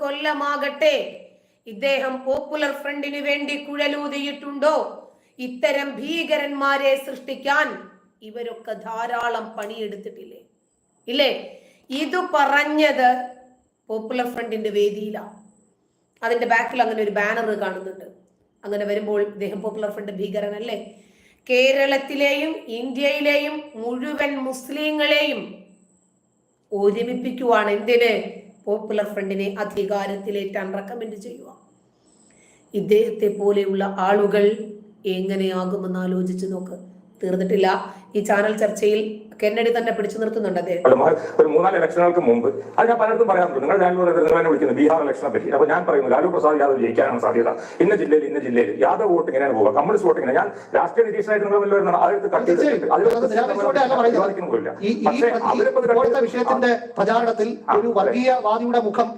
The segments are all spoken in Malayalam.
കൊല്ലമാകട്ടെ. ഇദ്ദേഹം പോപ്പുലർ ഫ്രണ്ടിന് വേണ്ടി കുഴലൂതിയിട്ടുണ്ടോ? ഇത്തരം ഭീകരന്മാരെ സൃഷ്ടിക്കാൻ ഇവരൊക്കെ ധാരാളം പണിയെടുത്തിട്ടില്ലേ? ഇല്ലേ? ഇത് പറഞ്ഞത് പോപ്പുലർ ഫ്രണ്ടിന്റെ വേദിയിലാണ് അതിന്റെ ബാക്കിൽ അങ്ങനെ ഒരു ബാനർ കാണുന്നുണ്ട്. അങ്ങനെ വരുമ്പോൾ ഇദ്ദേഹം പോപ്പുലർ ഫ്രണ്ട് ഭീകരനല്ലേ? കേരളത്തിലെയും ഇന്ത്യയിലെയും മുഴുവൻ മുസ്ലിങ്ങളെയും ഒരുമിപ്പിക്കുവാണ്. എന്തിന്? പോപ്പുലർ ഫ്രണ്ടിനെ അധികാരത്തിലേറ്റാൻ റെക്കമെൻഡ് ചെയ്യുക. ഇദ്ദേഹത്തെ പോലെയുള്ള ആളുകൾ എങ്ങനെയാകുമെന്ന് ആലോചിച്ച് നോക്ക്. തീർന്നിട്ടില്ല. ഈ ചാനൽ ചർച്ചയിൽ കെന്നഡി തന്നെ പിടിച്ചു നിർത്തുന്നുണ്ട് അദ്ദേഹം. ഒരു മൂന്നാൽ ഇലക്ഷനുകൾക്ക് മുമ്പ് അത് ഞാൻ പലയിടത്തും പറയാറുണ്ട്. നിങ്ങൾ ബാംഗ്ലൂർ നിങ്ങൾ വിളിക്കുന്നത് ബീഹാർ ഇലക്ഷനെ പറ്റി. അപ്പൊ ഞാൻ പറയുന്നു ലാലു പ്രസാദ് യാദവ് ജയിക്കാനാണ് സാധ്യത. ഇന്ന ജില്ലയിൽ ഇന്ന ജില്ലയിൽ. യാദവ് വോട്ട് ഇങ്ങനെയാണ് പോകുക കമ്മ്യൂണിസ്റ്റ് വോട്ട് ഇങ്ങനെ ഞാൻ രാഷ്ട്രീയ നിരീക്ഷണമായിട്ട് നിങ്ങൾ വരുന്ന വരുന്നതാണ്. അതെടുത്ത് കട്ട് ചെയ്ത് തീർച്ചയായും. അതിൽ അത് നിരാകരിച്ചുകൊണ്ടേ അല്ല പറയുന്നത്. വിവാദിക്കുന്നുമില്ല. ഈ ഈ പക്ഷേ ഈ അവരിപ്പോ ഇത് കട്ട് ഇപ്പോഴത്തെ ചെയ്ത് വിഷയത്തിന്റെ പ്രചാരണത്തിൽ ഒരു വർഗീയവാദിയുടെ മുഖം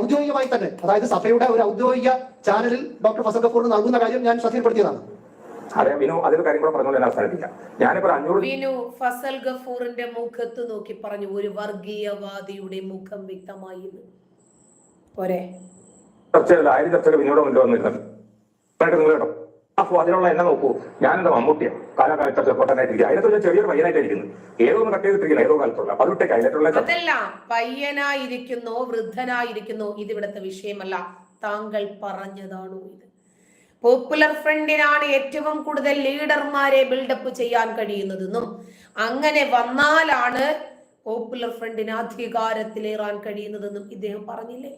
ഔദ്യോഗികമായി തന്നെ അതായത് സഭയുടെ ഒരു ഔദ്യോഗിക ചാനലിൽ ഡോക്ടർ ഫസൽ കപൂറിന് നൽകുന്ന കാര്യം ഞാൻ ശ്രദ്ധയിൽപ്പെടുത്തിയതാണ്. അതെ വിനു അതിൽ കാര്യം കൂടെ പറഞ്ഞുകൊണ്ട് ഞാൻ അവസാനിപ്പിക്കാം. ഞാനിപ്പോ അഞ്ഞൂറ് വിനു ഫസൽ ഗഫൂറിന്റെ മുഖത്ത് നോക്കി പറഞ്ഞു ഒരു വർഗീയവാദിയുടെ മുഖം വ്യക്തമായി. പോരെ. ചർച്ചയല്ല ആയിരം ചർച്ചകൾ വിനോദം മുന്നിൽ വന്നിരുന്നത് നിങ്ങൾ കേട്ടോ. അപ്പൊ അതിനുള്ള എന്നെ നോക്കൂ. ഞാനെന്താ കാലാകാല ചർച്ച പൊട്ടനായിട്ടിരിക്കുക. അതിനകത്ത് ഞാൻ ചെറിയൊരു പയ്യനായിട്ടിരിക്കുന്നു ഏതോ ഒന്ന് കട്ട് ചെയ്തിട്ടിരിക്കുന്നത് ഏതോ കാലത്തുള്ള. അത് വിട്ടേക്ക് അതല്ല പയ്യനായിരിക്കുന്നോ വൃദ്ധനായിരിക്കുന്നോ. ഇത് ഇവിടുത്തെ വിഷയമല്ല. താങ്കൾ പറഞ്ഞതാണോ ഇത്? പോപ്പുലർ ഫ്രണ്ടിനാണ് ഏറ്റവും കൂടുതൽ ലീഡർമാരെ ബിൽഡപ്പ് ചെയ്യാൻ കഴിയുന്നതെന്നും അങ്ങനെ വന്നാലാണ് പോപ്പുലർ ഫ്രണ്ടിന് അധികാരത്തിലേറാൻ കഴിയുന്നതെന്നും ഇദ്ദേഹം പറഞ്ഞില്ലേ?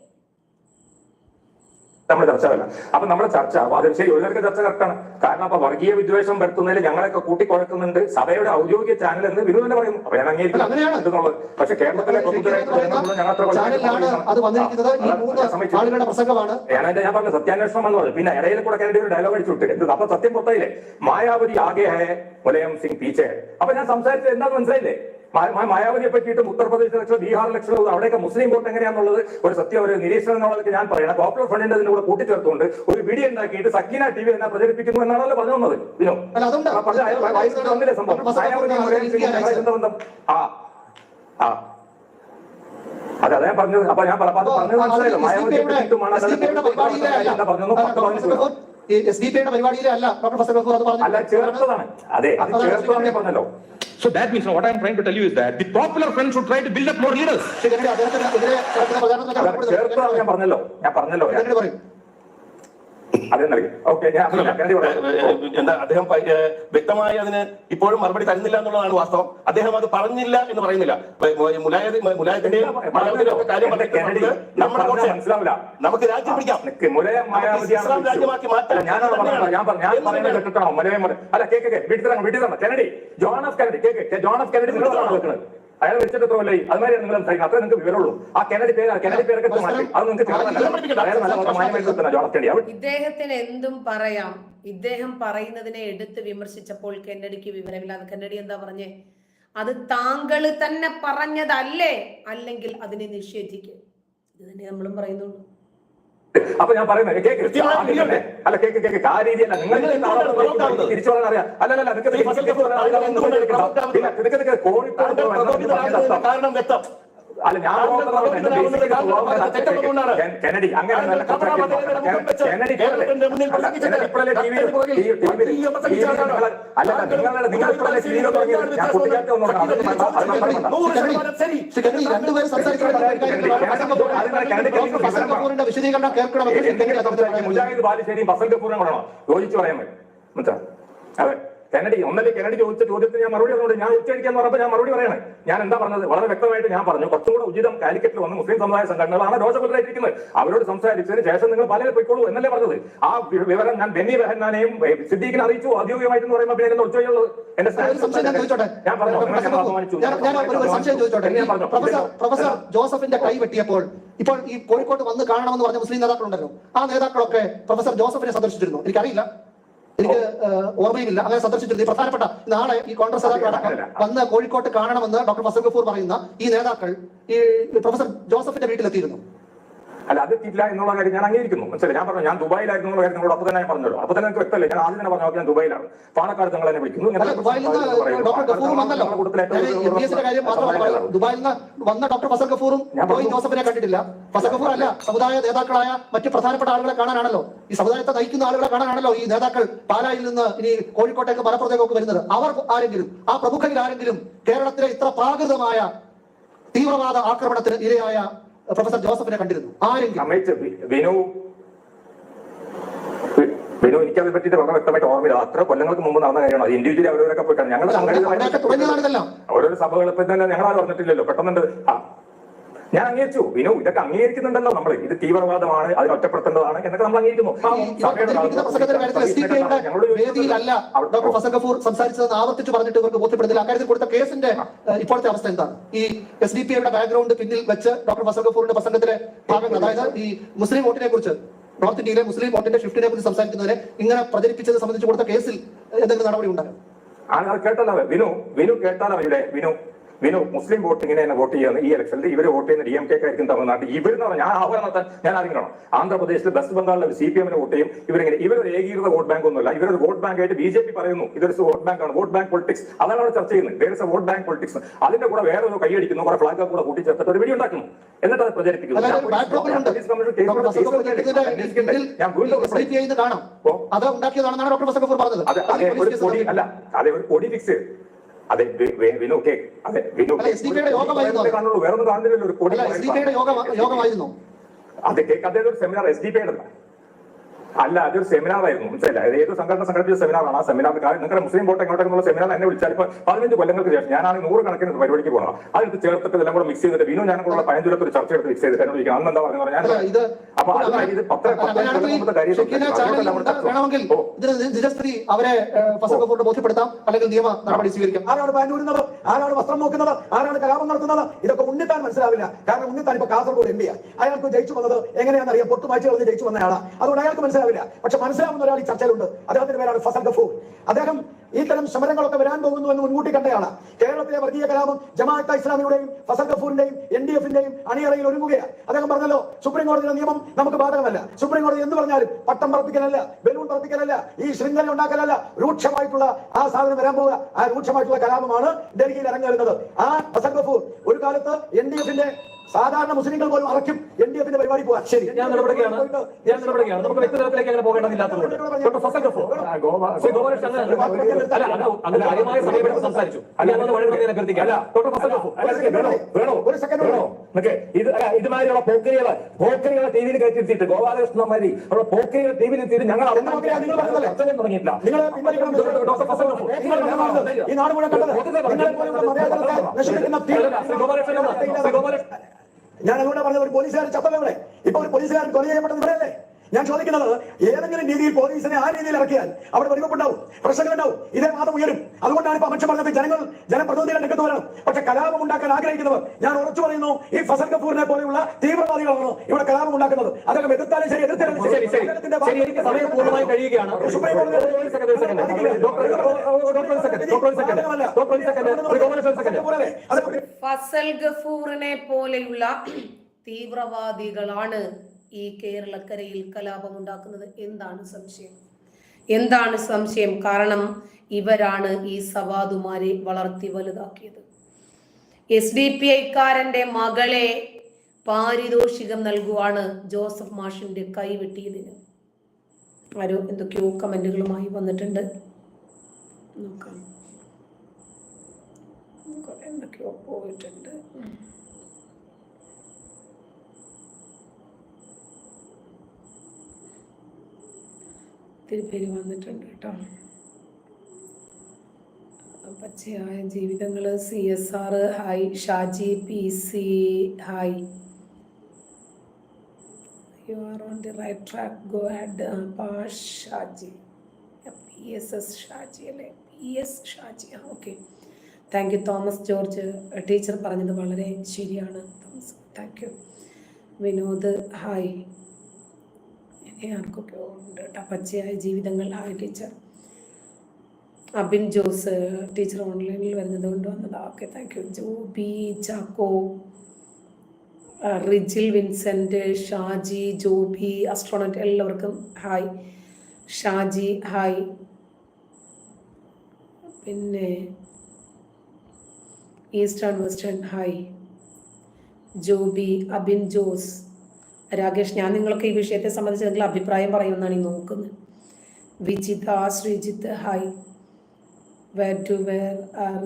നമ്മുടെ ചർച്ചയല്ല അപ്പൊ നമ്മുടെ ചർച്ച അത് ശരി ഒരു ചർച്ച കറക്റ്റാണ് കാരണം അപ്പൊ വർഗീയ വിദ്വേഷം വരുത്തുന്നതിൽ ഞങ്ങളൊക്കെ കൂട്ടിക്കുഴക്കുന്നുണ്ട്. സഭയുടെ ഔദ്യോഗിക ചാനൽ എന്ന് വിനു തന്നെ പറയുന്നു. അപ്പൊ ഞാൻ. അംഗീകരിക്കുന്നുള്ളത് പക്ഷെ കേരളത്തിലെ ഞാനതിന്റെ ഞാൻ പറഞ്ഞ സത്യാന്വേഷണം എന്ന് പറഞ്ഞു പിന്നെ ഇടയിൽ കൂടെ കയറി ഒരു ഡയലോഗ് അടിച്ചു വിട്ടു എന്ത്? അപ്പൊ സത്യം പുറത്തായില്ലേ? മായാവതി ആകെ ഹേ മുലയം സിംഗ് പീച്ചേ. അപ്പൊ ഞാൻ സംസാരിച്ചത് എന്താന്ന് മനസ്സിലായില്ലേ? മായാവതിയെ പറ്റിയിട്ടും ഉത്തർപ്രദേശ് ഇലക്ഷൻ ബീഹാർ ഇലക്ഷൻ അവിടെയൊക്കെ മുസ്ലിം വോട്ട് എങ്ങനെയാണെന്നുള്ളത് ഒരു സത്യം ഒരു നിരീക്ഷണം എന്നുള്ളതൊക്കെ ഞാൻ പറയണം. പോപ്പുലർ ഫ്രണ്ടിന്റെ അതിന്റെ കൂടെ കൂട്ടിച്ചേർത്തുകൊണ്ട് ഒരു വീഡിയോ ഉണ്ടാക്കിയിട്ട് സക്കീന ടി വി എന്നെ പ്രചരിപ്പിക്കുന്നു എന്നാണല്ലോ പറഞ്ഞു വന്നത്. വിനോ അല്ല, അതുണ്ട്. ആ, പറഞ്ഞ അയാൾ വന്നില്ലേ സംഭവം? ബന്ധം. ആ ആ. അതെ അതെ ഞാൻ പറഞ്ഞത്. അപ്പൊ ഞാൻ പറഞ്ഞത് മനസ്സിലായല്ലോ. മായാവതിയെ പറ്റിയിട്ടുമാണ് പറഞ്ഞത് പത്ത് എസ് ഡി പിയുടെ ഡോക്ടർ ഫസൽ ഗഫൂർ അത് അല്ല ചേർത്തതാണ്. അതെ അത് ചേർത്തതാണ് പറഞ്ഞല്ലോ. So that means what I am trying to tell you is that the popular front should try to build up more leaders. പറഞ്ഞല്ലോ ഞാൻ പറഞ്ഞല്ലോ എന്താ അദ്ദേഹം വ്യക്തമായി അതിന് ഇപ്പോഴും മറുപടി തരുന്നില്ല എന്നുള്ളതാണ് വാസ്തവം. അദ്ദേഹം അത് പറഞ്ഞില്ല എന്ന് പറയുന്നില്ല. നമുക്ക് രാജ്യം പിടിക്കാം. ഇസ്ലാം രാജ്യമാക്കി അല്ല, കേക്ക് വീട്ടിൽ വീട്ടിൽ John of Kennedy cake John of Kennedy നിങ്ങളാണ് വെക്കുന്നത് അയാൾ വെച്ചിട്ട് എത്ര കൊല്ലായി അതുമാതിരി നിങ്ങൾ സംസാരിക്കും അത്രേ നിങ്ങൾക്ക് വിവരമുള്ളൂ. ആ കെനഡി പേര് കെനഡി പേരൊക്കെ മാറ്റി. അത് നിങ്ങൾക്ക് ചേർന്നല്ല അയാൾ നല്ല മാന്യമായിട്ട് ഇദ്ദേഹത്തിന് എന്തും പറയാം. ഇദ്ദേഹം പറയുന്നതിനെ എടുത്ത് വിമർശിച്ചപ്പോൾ കെന്നഡിക്ക് വിവരമില്ല. അത് കെന്നഡി എന്താ പറഞ്ഞേ? അത് താങ്കൾ തന്നെ പറഞ്ഞതല്ലേ? അല്ലെങ്കിൽ അതിനെ നിഷേധിക്കും. ഇത് തന്നെ നമ്മളും പറയുന്നുള്ളൂ. അപ്പൊ ഞാൻ പറയുന്നത് കേക്ക് അല്ല കേക്ക് കേക്ക് ആ രീതിയല്ല നിങ്ങൾ? തിരിച്ചു പറയാൻ അറിയാം. അല്ല അല്ല നിനക്ക് കോഴിക്കോട് കാരണം വ്യക്തം. കെനഡി അങ്ങനെ വിശദീകരണം മുജാഹിദ് ബാലുശ്ശേരിയും ഫസൽ കപൂറും കൂടെ യോജിച്ച് പറയാൻ പറ്റും മനസ്സിലായോ? അതെ കെനഡി ഒന്നല്ലേ കെനഡി ചോദിച്ച ചോദ്യത്തിന് ഞാൻ മറുപടി പറഞ്ഞുകൊണ്ട് ഞാൻ ഉച്ചയടിക്കാന്ന് പറഞ്ഞപ്പോൾ ഞാൻ മറുപടി പറയണേ. ഞാൻ എന്താ പറഞ്ഞത്? വളരെ വ്യക്തമായിട്ട് ഞാൻ പറഞ്ഞു. കുറച്ചും കൂടെ ഉചിതം കാലിക്കറ്റിൽ വന്ന് മുസ്ലിം സമുദായ സംഘടനകളാണ് രോഷപുരായിരിക്കുന്നത് അവരോട് സംസാരിച്ചതിന് ശേഷം നിങ്ങൾ പലരും പോയിക്കോളൂ എന്നല്ലേ പറഞ്ഞത്? ആ വിവരം ഞാൻ ബെന്നി ബെഹന്നാനെയും സിദ്ദീഖിനെ അറിയിച്ചു. ഔദ്യോഗികമായിട്ട് എന്ന് പറയുമ്പോൾ പിന്നെ എന്താ ഉച്ചയുള്ളത് എന്റെ ഞാൻ പറഞ്ഞു. എന്നെ പ്രൊഫസർ ജോസഫിന്റെ കൈ വെട്ടിയപ്പോൾ ഇപ്പോൾ ഈ കോഴിക്കോട്ട് വന്ന് കാണണമെന്ന് പറഞ്ഞ മുസ്ലിം നേതാക്കളുണ്ടല്ലോ. ആ നേതാക്കളൊക്കെ പ്രൊഫസർ ജോസഫിനെ സന്ദർശിച്ചിരുന്നു. എനിക്കറിയില്ല. എനിക്ക് ഓർമ്മയില്ല അങ്ങനെ സന്ദർശിച്ചിരുന്നു പ്രധാനപ്പെട്ട നാളെ ഈ കോൺഗ്രസ് നേതാക്കൾ വന്ന് കോഴിക്കോട്ട് കാണണമെന്ന് ഡോക്ടർ ഫസൽ ഗഫൂർ പറയുന്ന ഈ നേതാക്കൾ ഈ പ്രൊഫസർ ജോസഫിന്റെ വീട്ടിലെത്തിയിരുന്നു. അല്ല അത് എത്തിയില്ല എന്നുള്ള കാര്യം ഞാൻ അംഗീകരിക്കുന്നു. മനസ്സിലായി? ഞാൻ പറഞ്ഞു ഞാൻ ദുബായിലായിരുന്നു എന്നുള്ള കാര്യം നിങ്ങളോട് അപ്പൊ തന്നെ ഞാൻ പറഞ്ഞല്ലോ. അപ്പൊ തന്നെ നിങ്ങൾക്ക് വ്യക്തമല്ലേ? ഞാൻ ആദ്യം തന്നെ പറഞ്ഞു ഞാൻ ദുബായിലാണ്. പാലക്കാട് നിങ്ങൾ എന്നെ വിളിക്കുന്നു. ഡോക്ടർ വന്ന ഫസൽ ഗഫൂറും. ജോസഫിനെ കണ്ടിട്ടില്ല. ഫസൽ ഗഫൂർ അല്ല സമുദായ നേതാക്കളായ മറ്റു പ്രധാനപ്പെട്ട ആളുകളെ കാണാനാണല്ലോ. ഈ സമുദായത്തെ നയിക്കുന്ന ആളുകളെ കാണാനാണല്ലോ ഈ നേതാക്കൾ പാലായിൽ നിന്ന് ഇനി കോഴിക്കോട്ടേക്ക് മലപ്പുറത്തേക്കൊക്കെ വരുന്നത്. അവർ ആരെങ്കിലും ആ പ്രമുഖരിൽ ആരെങ്കിലും കേരളത്തിലെ ഇത്ര പ്രാകൃതമായ തീവ്രവാദ ആക്രമണത്തിന് ഇരയായ പ്രൊഫസർ ജോസഫിനെ കണ്ടിരുന്നു. ആരെങ്കിലും? പറ്റിയിട്ട് വളരെ വ്യക്തമായിട്ട് ഓർമ്മയില്ല. അത്ര കൊല്ലങ്ങൾക്ക് മുമ്പ് നടന്ന കാര്യമാണ്. അത് ഇൻഡിവിജ്വലി അവരവരൊക്കെ പോയി കാണും. ഞങ്ങൾ ഓരോരോ ഇപ്പൊ തന്നെ ഞങ്ങളാരും പറഞ്ഞിട്ടില്ലല്ലോ പെട്ടെന്നുണ്ട്. ഞാൻ അംഗീകരിച്ചു വിനു ഇതൊക്കെ അംഗീകരിക്കുന്നുണ്ടല്ലോ നമ്മൾ ഇത് തീവ്രവാദമാണ് അതിൽ ഒറ്റപ്പെടുത്തേണ്ടതാണ് എന്നൊക്കെ നമ്മൾ അംഗീകരിക്കുന്നു സംസാരിച്ചതെന്ന് ആവർത്തിച്ച് പറഞ്ഞിട്ട് ഇവർക്ക് ബോധ്യപ്പെടുന്നില്ല. അക്കാര്യത്തിൽ കൊടുത്ത കേസിന്റെ ഇപ്പോഴത്തെ അവസ്ഥ എന്താണ്? ഈ എസ് ഡി പി ഐയുടെ ബാക്ക്ഗ്രൗണ്ട് പിന്നിൽ വെച്ച് ഡോക്ടർ ഫസൽ ഗഫൂറിന്റെ പ്രസംഗത്തിലെ ഭാഗങ്ങൾ അതായത് ഈ മുസ്ലിം വോട്ടിനെ കുറിച്ച് നോർത്ത് ഇന്ത്യയിലെ മുസ്ലിം വോട്ടിന്റെ ഷിഫ്റ്റിനെ കുറിച്ച് സംസാരിക്കുന്നവരെ ഇങ്ങനെ പ്രചരിപ്പിച്ചത് സംബന്ധിച്ച് കൊടുത്ത കേസിൽ എന്തെങ്കിലും നടപടി ഉണ്ടാകും കേട്ടാലും കേട്ടല്ലോ വിനു വിനു കേട്ടാലോ ഇവിടെ വിനു? വിനു മുസ്ലിം വോട്ട് ഇങ്ങനെ തന്നെ വോട്ട് ചെയ്യുന്ന ഈ ഇലക്ഷനിൽ ഇവർ വോട്ട് ചെയ്യുന്ന ഡി എം കെ ആയിരിക്കും തമിഴ്നാട്ടിൽ. ഇവരെന്ന് പറഞ്ഞാൽ ഞാൻ ആഹ്വാനം നടത്താൻ ഞാൻ ആരെങ്കിലും ആന്ധ്രാപ്രദേശിൽ വെസ്റ്റ് ബംഗാളിൽ സി പി എമ്മിന് വോട്ട് ചെയ്യും. ഇവരിങ്ങനെ ഇവരൊരു ഏകീകൃത വോട്ട് ബാങ്ക് ഒന്നുമല്ല. ഇവരൊരു വോട്ട് ബാങ്ക് ആയിട്ട് ബി ജെ പി പറയുന്നു. ഇതൊരു വോട്ട് ബാങ്ക് ആണ് വോട്ട് ബാങ്ക് പൊളിറ്റിക്സ്. അതാണ് അവിടെ ചർച്ച ചെയ്യുന്നത്. വേറെ വോട്ട് ബാങ്ക് പൊളിറ്റിക്സ്. അതിന്റെ കൂടെ വേറെ ഒരു കൈയടിക്കുന്നു കുറെ ഫ്ലാഗ് കൂടെ കൂട്ടിച്ചേർത്തിട്ട് ഒരു വീഡിയോ ഉണ്ടാക്കുന്നു. എന്നിട്ട് അത് പ്രചരിപ്പിക്കുന്നു. അതെ ഒരു പൊടി ഫിക്സ് അതെ വിനു കെ അതെ കാണുള്ളൂ കാണുന്നില്ലല്ലോ ഒരു അതെ കേക്ക് അദ്ദേഹം ഒരു സെമിനാർ എസ് ഡി പി അല്ല അതൊരു സെമിനാറായിരുന്നു ആയിരുന്നു. മനസ്സിലായില്ല? ഏത് സംഘടന സംഘടിപ്പിച്ച സെമിനാറാണ് ആ സെമിനാർ കാര്യം നിങ്ങളുടെ മുസ്ലിം വോട്ട് എങ്ങോട്ടേക്കുള്ള സെമിനാർ എന്നെ വിളിച്ചാൽ ഇപ്പൊ പതിനഞ്ച് കൊല്ലങ്ങൾക്ക് ശേഷം ഞാനാണ് നൂറ് കണക്കിന് പരിപാടിക്ക് പോകണം അതെടുത്ത് ചേർത്തിട്ട് എല്ലാം കൂടെ മിക്സ് ചെയ്തിട്ട് വിനു കൂടെ പതിനഞ്ചിലൊക്കെ ഒരു ചർച്ച എടുത്ത് മിക്സ് ചെയ്തിട്ട് എന്നോട് ചോദിക്കും അന്ന് എന്താ പറഞ്ഞു ഞാൻ അപ്പൊ അത് ഇത് പത്ര നിജസ്ഥിതി അവരെ ഗഫൂറിന് ബോധ്യപ്പെടുത്താം. അല്ലെങ്കിൽ നിയമ നടപടി സ്വീകരിക്കാം. ആരാണ് ബാൻഡൂരുന്നത് ആരാണ് വസ്ത്രം നോക്കുന്നത്? ആരാണ് കലാപം നടത്തുന്നത്? ഇതൊക്കെ ഉണ്ണിത്താൻ മനസ്സിലാവില്ല. കാരണം ഉണ്ണിത്താൻ ഇപ്പൊ കാസർഗോഡ് എം പി അയാൾക്ക് ജയിച്ചു വന്നത് എങ്ങനെയാണെന്ന് അറിയാം പൊട്ടു മാറ്റി കളഞ്ഞ് ജയിച്ചു വന്നയാളാണ് അതുകൊണ്ട് അയാൾക്ക് മനസ്സിലാവില്ല. പക്ഷെ മനസ്സിലാവുന്ന ഒരാൾ ഈ ചർച്ചയിലുണ്ട്. അദ്ദേഹത്തിന്റെ പേരാണ് ഫസൽ ഗഫൂർ. അദ്ദേഹം ഈ തരം സമരങ്ങളൊക്കെ വരാൻ പോകുന്നു എന്ന് മുൻകൂട്ടി കണ്ടയാണ് കേരളത്തിലെ വർഗീയ കലാപം ജമാഅത്ത് ഇസ്ലാമിയുടെയും ഫസൽ ഗഫൂറിന്റെയും എൻ ഡി എഫിന്റെയും അണിയറയിൽ ഒരുങ്ങുകയാണ് അദ്ദേഹം പറഞ്ഞല്ലോ സുപ്രീം കോടതിയുടെ നിയമം നമുക്ക് ബാധകമല്ല. സുപ്രീം കോടതി എന്ന് പറഞ്ഞാലും പട്ടം പറപ്പിക്കലല്ല ബലൂൺ പറപ്പിക്കലല്ല ഈ ശൃംഖല ഉണ്ടാക്കലല്ല രൂക്ഷമായിട്ടുള്ള ആ സാധനം വരാൻ പോവുക ആ രൂക്ഷമായിട്ടുള്ള കലാപമാണ് ഡൽഹിയിൽ ഇറങ്ങുന്നത് ആ ഫസൽ ഗഫൂർ ഒരു കാലത്ത് എൻ ഡി എഫിന്റെ സാധാരണ മുസ്ലിങ്ങൾ പോലും അറയ്ക്കും എൻ ഡി എഫിന്റെ പരിപാടി പോവാ. ശരി. ഞാൻ നടപടിയാണ് ഞാൻ നടപടിയാണ് നമുക്ക് വ്യക്തിതലത്തിലേക്ക് അങ്ങനെ പോകേണ്ടതില്ലാത്തതുകൊണ്ട്. അങ്ങനെ കാര്യമായ സമയമെടുത്ത് സംസാരിച്ചു. വേണോ? ഒരു സെക്കൻഡ് വേണോ? ഇത് ഇതുമാതിരിയുള്ള പോക്കരികളെ പോക്കരികളെ ടി വിയിൽ കയറ്റിരുത്തിയിട്ട് ഗോപാലകൃഷ്ണന്മാരി അവിടെ പോക്കരികളെ ടി വിയിൽ എത്തിയിട്ട് ഞങ്ങൾ തുടങ്ങിയിട്ടില്ല. ഈ നാട് മുഴുവൻ കണ്ടത്? ഗോപാലകൃഷ്ണൻ ഗോപാലകൃഷ്ണൻ ഞാൻ അതുകൊണ്ട് പറഞ്ഞത് ഒരു പോലീസുകാരൻ ചത്തവരെ ഇപ്പൊ ഒരു പോലീസുകാരൻ കൊല ചെയ്യപ്പെട്ടത് ഇവിടെയല്ലേ ഞാൻ ചോദിക്കുന്നത് ഏതെങ്കിലും രീതിയിൽ പോലീസിനെ ആ രീതിയിൽ ഇറക്കിയാൽ അവിടെ വെടിവെപ്പുണ്ടാവും പ്രശ്നങ്ങളുണ്ടാവും. ഇതേ വാദം ഉയരും. അതുകൊണ്ടാണ് ഇപ്പൊ അമിത്ഷാ പറഞ്ഞത് ജനങ്ങൾ ജനപ്രതിനിധികൾ രംഗത്ത് വരണം. പക്ഷെ കലാപം ഉണ്ടാക്കാൻ ആഗ്രഹിക്കുന്നവർ ഞാൻ ഉറച്ചു പറയുന്നു ഈ ഫസൽ കപൂറിനെ പോലെയുള്ള തീവ്രവാദികളാണ് ഇവിടെ കലാപം ഉണ്ടാക്കുന്നത്. അതൊക്കെ എതിർത്താലും ശരി എതിർത്താലും ശരി. ശരി ശരി. പൂർണമായി കഴിയുകയാണ്. ഫസൽ ഗഫൂറിനെ പോലെയുള്ള തീവ്രവാദികളാണ് ഈ കേരളക്കരയിൽ കലാപമുണ്ടാക്കുന്നത് എന്താണ് സംശയം? എന്താണ് സംശയം? കാരണം ഇവരാണ് ഈ സവാദുമാരെ വളർത്തി വലുതാക്കിയത്. എസ് ഡി പി ഐക്കാരന്റെ മകളെ പാരിതോഷികം നൽകുവാണ് ജോസഫ് മാഷിന്റെ കൈവെട്ടിയതിന്. ആരോ എന്തൊക്കെയോ കമന്റുകളുമായി വന്നിട്ടുണ്ട്. നോക്കാം. എന്തൊക്കെയോ പോയിട്ടുണ്ട്. ഒത്തിരി പേര് വന്നിട്ടുണ്ട് കേട്ടോ. പച്ചയായ ജീവിതങ്ങൾ C S R hi Shaji P C hi. You are on the right track go ahead Shaji. P S S Shaji അല്ലേ? P S Shaji. ആ okay thank you Thomas George. Teacher പറഞ്ഞത് വളരെ ശരിയാണ് താങ്ക് യു വിനോദ് ഹായ്. ഇനി ആർക്കൊക്കെ ഉണ്ട് കേട്ടോ. പച്ചയായ ജീവിതങ്ങൾ ആരംഭിച്ച ടീച്ചർ. അബിൻ ജോസ് ടീച്ചർ ഓൺലൈനിൽ വരുന്നത് കൊണ്ട് വന്നതാ. Okay thank you Joby Chacko Rijil Vincent Shaji Joby astronaut എല്ലാവർക്കും ഹായ് ഷാജി ഹായ് പിന്നെ eastern western hi Joby Abin Jose Rakesh ഞാൻ നിങ്ങൾക്ക് ഈ വിഷയത്തെ സംബന്ധിച്ച് നിങ്ങൾ അഭിപ്രായം പറയുമെന്നാണ് ഈ നോക്കുന്നത്. Vijitha Sreejith hi where to where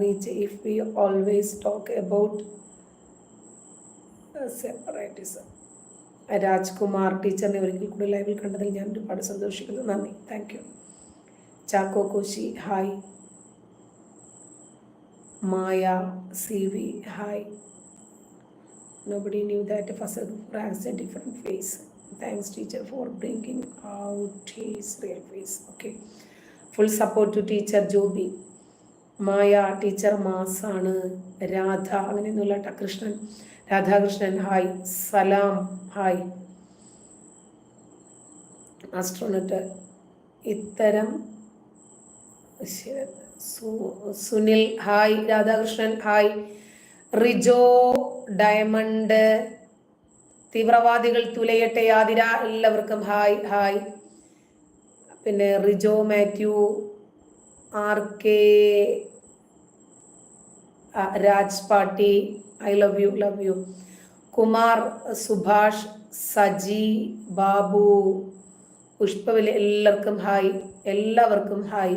reach if always talk about uh, separatism. Rajkumar ടീച്ചറിനെ ഒരിക്കൽ കൂടി ലൈവിൽ കണ്ടതിൽ ഞാൻ ഒരുപാട് സന്തോഷിക്കുന്നു. നന്ദി. Thank you Chacko Koshy hi Maya C V hi Nobody knew that Fasal Gupta has a different face. Thanks, teacher, for bringing out his real face. Okay. Full support to teacher Joby. Maya teacher മാസാണ് രാധ അങ്ങനെയൊന്നുമില്ല Krishnan Radhakrishnan hi Salam hi astronaut ഇത്തരം Sunil hi Radhakrishnan hi Rijo diamond തീവ്രവാദികൾ തുലയട്ടെ ആതിര എല്ലാവർക്കും ഹായ് ഹായ്. പിന്നെ റിജോ മാത്യു ആർ കെ രാജ് പാട്ടി I love you love you. Kumar Subhash Saji Babu പുഷ്പവിലെ എല്ലാവർക്കും ഹായ് എല്ലാവർക്കും ഹായ്.